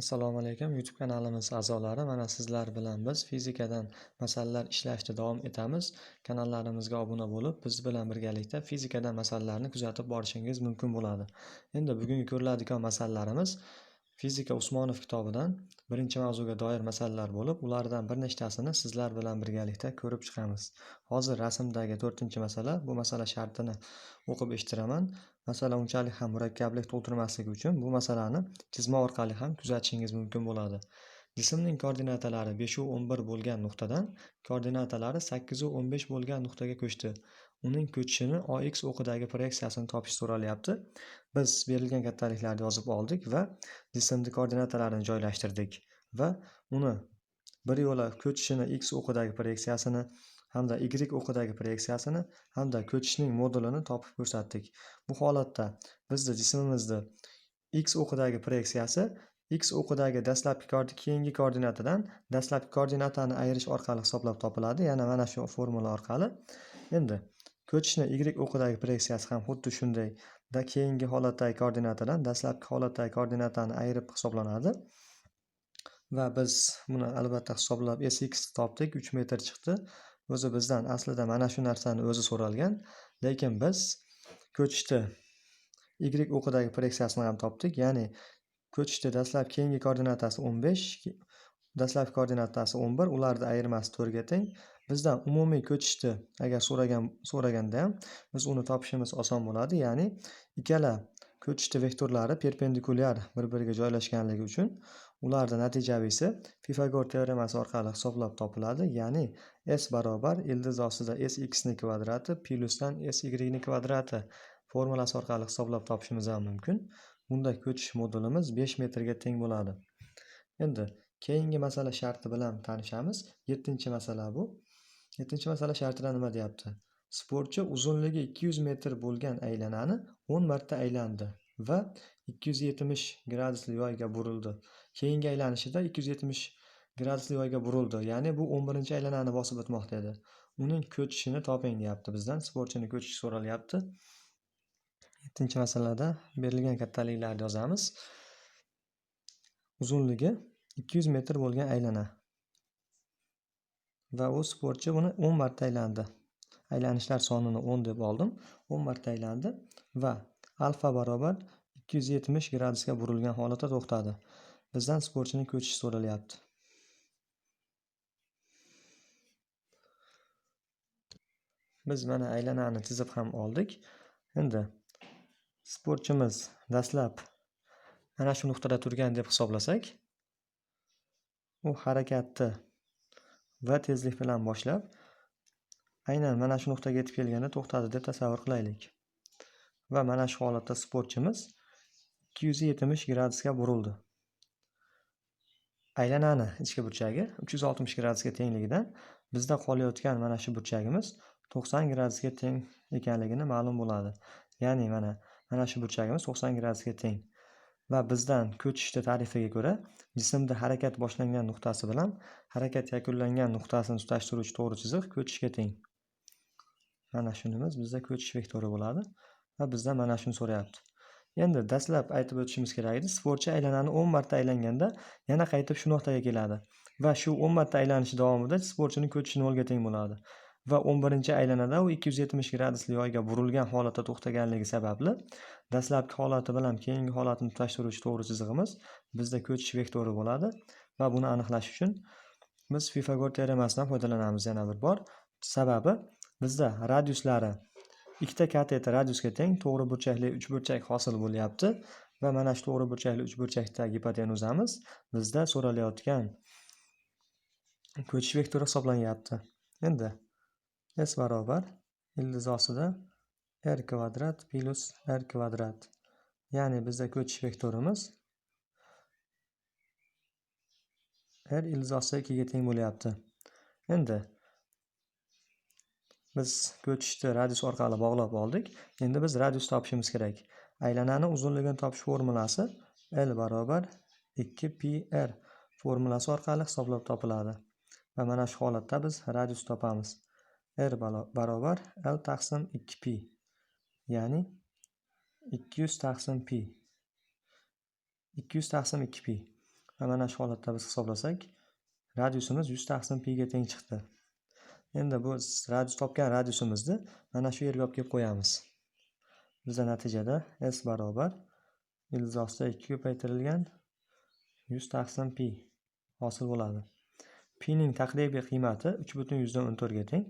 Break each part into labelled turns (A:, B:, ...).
A: Assalomu alaykum YouTube kanalimiz a'zolari. Mana sizlar bilan biz fizikadan masalalar ishlashda davom etamiz. Kanallarimizga obuna bo'lib, biz bilan birgalikda fizikadan masalalarni kuzatib borishingiz mumkin bo'ladi. Endi bugungi ko'riladigan masalalarimiz Fizika Usmonov kitobidan birinchi mavzuga doir masalalar bo'lib, ulardan bir nechtasini sizlar bilan birgalikda ko'rib chiqamiz. Hozir rasmdagi to'rtinchi masala, bu masala shartini o'qib eshittiraman. Masala unchalik ham murakkablik tug'dirmasligi uchun bu masalani chizma orqali ham kuzatishingiz mumkin bo'ladi. Jismning koordinatalari beshu o'n bir bo'lgan nuqtadan koordinatalari sakkizu o'n besh bo'lgan nuqtaga ko'chdi. Uning ko'chishini OX o'qidagi proyeksiyasini topish so'ralyapti. Biz berilgan kattaliklarni yozib oldik va jismni koordinatalarini joylashtirdik va uni bir yo'la ko'chishini X o'qidagi proyeksiyasini hamda Y o'qidagi proyeksiyasini hamda ko'chishning modulini topib ko'rsatdik. Bu holatda bizni jismimizni X o'qidagi proyeksiyasi X o'qidagi dastlabki keyingi koordinatadan dastlabki koordinatani ayirish orqali hisoblab topiladi. Yana mana shu formula orqali. Endi ko'chishni Y o'qidagi proyeksiyasi ham xuddi shunday da keyingi holatdagi koordinatadan dastlabki holatdagi koordinatani ayirib hisoblanadi. Va biz buni albatta hisoblab Sx topdik, 3 metr chiqdi. O'zi bizdan aslida mana shu narsani o'zi so'ralgan, lekin biz ko'chishni Y o'qidagi proyeksiyasini ham topdik. Ya'ni ko'chishni dastlab keyingi koordinatasi 15, dastlabki koordinatasi 11, ularni ayirmasi 4 ga teng. Bizdan umumiy ko'chishni agar so'ragan so'raganda ham biz uni topishimiz oson bo'ladi. Ya'ni ikkala ko'chishni vektorlari perpendikulyar bir-biriga joylashganligi uchun ularni natijaviysi Pifagor teoremasi orqali hisoblab topiladi. Ya'ni s barobar ildiz ostida sx ni kvadrati plyusdan sy ni kvadrati formulasi orqali hisoblab topishimiz ham mumkin. Bunda ko'chish modulimiz 5 metrga teng bo'ladi. Endi keyingi masala sharti bilan tanishamiz. 7-masala bu. 7-masala shartida nima deyapti? Sportchi uzunligi 200 metr bo'lgan aylanani 10 marta aylandi va 270 gradusli yoyga burildi. Keyingi aylanishida 270 gradusli yoyga burildi. Ya'ni bu 11-aylanani bosib o'tmoqda edi. Uning ko'chishini toping deyapti bizdan. Sportchining ko'chishi so'ralyapti. 7-masalada berilgan kattaliklarni yozamiz. Uzunligi 200 metr bo'lgan aylana. Va u sportchi buni 10 marta aylandi. Aylanishlar sonini 10 deb oldim. 10 marta aylandi va alfa barobar 270 gradusga burilgan holatda to'xtadi. Bizdan sportchining ko'chishi so'ralyapti. Biz mana aylanani chizib ham oldik. Endi sportchimiz dastlab mana shu nuqtada turgan deb hisoblasak, u harakatni va tezlik bilan boshlab aynan mana shu nuqtaga yetib kelganda to'xtadi deb tasavvur qilaylik. Va mana shu holatda sportchimiz 270 gradusga burildi. Aylanani ichki burchagi 360 gradusga tengligidan bizda qolayotgan mana shu burchagimiz 90 gradusga teng ekanligini ma'lum bo'ladi. Ya'ni mana mana shu burchagimiz 90 gradusga teng. Va bizdan ko'chishni tarifiga ko'ra jismda harakat boshlangan nuqtasi bilan harakat yakunlangan nuqtasini tutashtiruvchi to'g'ri chiziq ko'chishga teng. Mana shunimiz bizda ko'chish vektori bo'ladi va bizdan mana shuni so'rayapti. Endi dastlab aytib o'tishimiz kerak edi, sportchi aylanani 10 marta aylanganda yana qaytib shu nuqtaga keladi va shu 10 marta aylanishi davomida sportchini ko'chishi nolga teng bo'ladi. Va 11-aylanada u 270 gradusli yoyga burilgan holatda to'xtaganligi sababli dastlabki holati bilan keyingi holatni tutashtiruvchi to'g'ri chizig'imiz bizda ko'chish vektori bo'ladi va buni aniqlash uchun biz Pifagor teoremasidan foydalanamiz yana bir bor. Sababi bizda radiuslari ikkita katet radiusga teng to'g'ri burchakli uchburchak hosil bo'lyapti va mana shu to'g'ri burchakli uchburchakdagi gipotenuzamiz bizda so'ralayotgan ko'chish vektori hisoblanyapti. Endi s barobar ildiz ostida r kvadrat plus r kvadrat. Ya'ni bizda ko'chish vektorimiz r ildiz ostida 2 ga teng bo'lyapti. Endi biz ko'chishni radius orqali bog'lab oldik. Endi biz radius topishimiz kerak. Aylanani uzunligini topish formulasi L barobar 2πr formulasi orqali hisoblab topiladi. Va mana shu holatda biz radius topamiz. R barobar L taqsim 2π. Ya'ni 200 taqsim pi. 200 taqsim 2π. va mana shu holatda biz hisoblasak radiusimiz yuz taqsim piga teng chiqdi endi bu radius topgan radiusimizni mana shu yerga olib kelib qo'yamiz biza natijada s barobar ildiz ikki ko'paytirilgan yuz taqsim pi hosil bo'ladi pining taqribiy qiymati uch butun yuzdan o'n to'rtga teng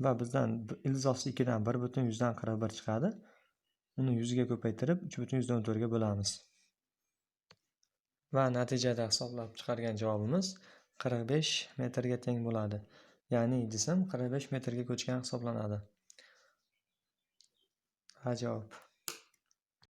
A: va bizdan ildiz ikkidan bir butun yuzdan qirq bir chiqadi. Uni yuzga ko'paytirib uch butun yuzdan o'n to'rtga bo'lamiz. Va natijada hisoblab chiqargan javobimiz qirq besh metrga teng bo'ladi. Ya'ni jism qirq besh metrga ko'chgan hisoblanadi. A javob.